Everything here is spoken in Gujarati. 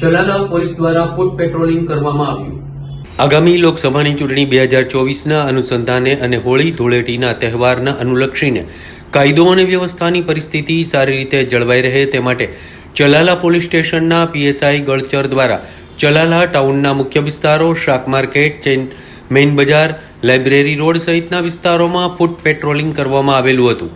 ચલાલા પોલીસ દ્વારા ફૂટ પેટ્રોલિંગ કરવામાં આવ્યું. આગામી લોકસભાની ચૂંટણી બે હજાર ચોવીસના અનુસંધાને અને હોળી ધૂળેટીના તહેવારના અનુલક્ષીને કાયદો અને વ્યવસ્થાની પરિસ્થિતિ સારી રીતે જળવાઈ રહે તે માટે ચલાલા પોલીસ સ્ટેશનના પીએસઆઈ ગળચર દ્વારા ચલાલા ટાઉનના મુખ્ય વિસ્તારો, શાક માર્કેટ, ચેન, મેઇન બજાર, લાઇબ્રેરી રોડ સહિતના વિસ્તારોમાં ફૂટ પેટ્રોલિંગ કરવામાં આવેલું હતું.